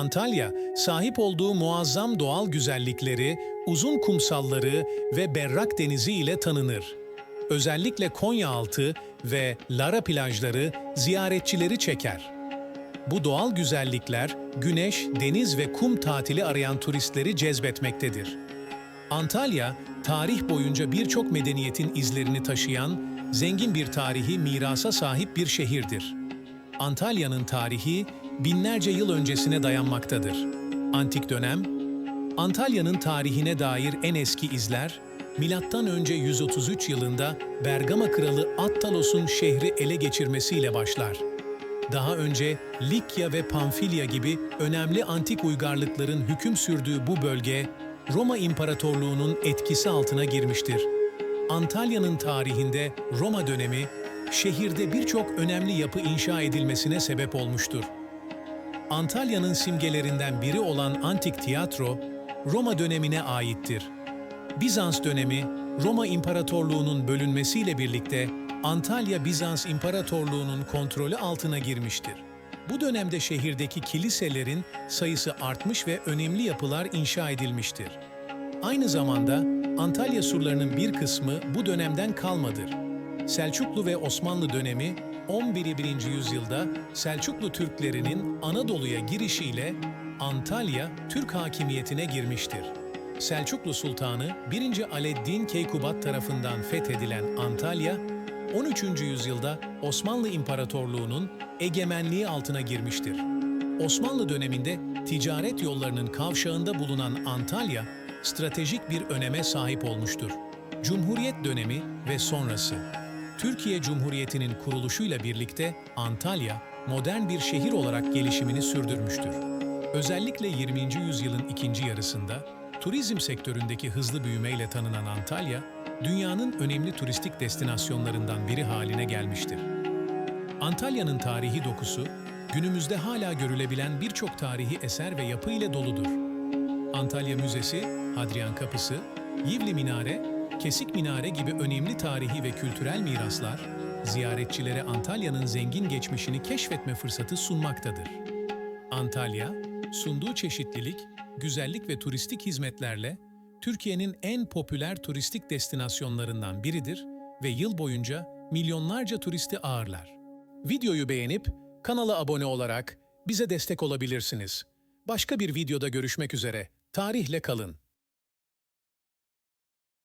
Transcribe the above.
Antalya, sahip olduğu muazzam doğal güzellikleri, uzun kumsalları ve berrak denizi ile tanınır. Özellikle Konyaaltı ve Lara plajları ziyaretçileri çeker. Bu doğal güzellikler güneş, deniz ve kum tatili arayan turistleri cezbetmektedir. Antalya, tarih boyunca birçok medeniyetin izlerini taşıyan, zengin bir tarihi mirasa sahip bir şehirdir. Antalya'nın tarihi binlerce yıl öncesine dayanmaktadır. Antik dönem, Antalya'nın tarihine dair en eski izler, Milattan önce 133 yılında Bergama kralı Attalos'un şehri ele geçirmesiyle başlar. Daha önce Likya ve Pamfilya gibi önemli antik uygarlıkların hüküm sürdüğü bu bölge, Roma İmparatorluğu'nun etkisi altına girmiştir. Antalya'nın tarihinde Roma dönemi, şehirde birçok önemli yapı inşa edilmesine sebep olmuştur. Antalya'nın simgelerinden biri olan antik tiyatro, Roma dönemine aittir. Bizans dönemi, Roma İmparatorluğu'nun bölünmesiyle birlikte Antalya Bizans İmparatorluğu'nun kontrolü altına girmiştir. Bu dönemde şehirdeki kiliselerin sayısı artmış ve önemli yapılar inşa edilmiştir. Aynı zamanda Antalya surlarının bir kısmı bu dönemden kalmadır. Selçuklu ve Osmanlı dönemi 11. 1. yüzyılda Selçuklu Türklerinin Anadolu'ya girişiyle Antalya Türk hakimiyetine girmiştir. Selçuklu Sultanı 1. Aleddin Keykubat tarafından fethedilen Antalya, 13. yüzyılda Osmanlı İmparatorluğu'nun egemenliği altına girmiştir. Osmanlı döneminde ticaret yollarının kavşağında bulunan Antalya, stratejik bir öneme sahip olmuştur. Cumhuriyet dönemi ve sonrası. Türkiye Cumhuriyeti'nin kuruluşuyla birlikte Antalya, modern bir şehir olarak gelişimini sürdürmüştür. Özellikle 20. yüzyılın ikinci yarısında turizm sektöründeki hızlı büyümeyle tanınan Antalya, dünyanın önemli turistik destinasyonlarından biri haline gelmiştir. Antalya'nın tarihi dokusu, günümüzde hala görülebilen birçok tarihi eser ve yapı ile doludur. Antalya Müzesi, Hadrian Kapısı, Yivli Minare, Kesik Minare gibi önemli tarihi ve kültürel miraslar, ziyaretçilere Antalya'nın zengin geçmişini keşfetme fırsatı sunmaktadır. Antalya, sunduğu çeşitlilik, güzellik ve turistik hizmetlerle Türkiye'nin en popüler turistik destinasyonlarından biridir ve yıl boyunca milyonlarca turisti ağırlar. Videoyu beğenip kanala abone olarak bize destek olabilirsiniz. Başka bir videoda görüşmek üzere. Tarihle kalın.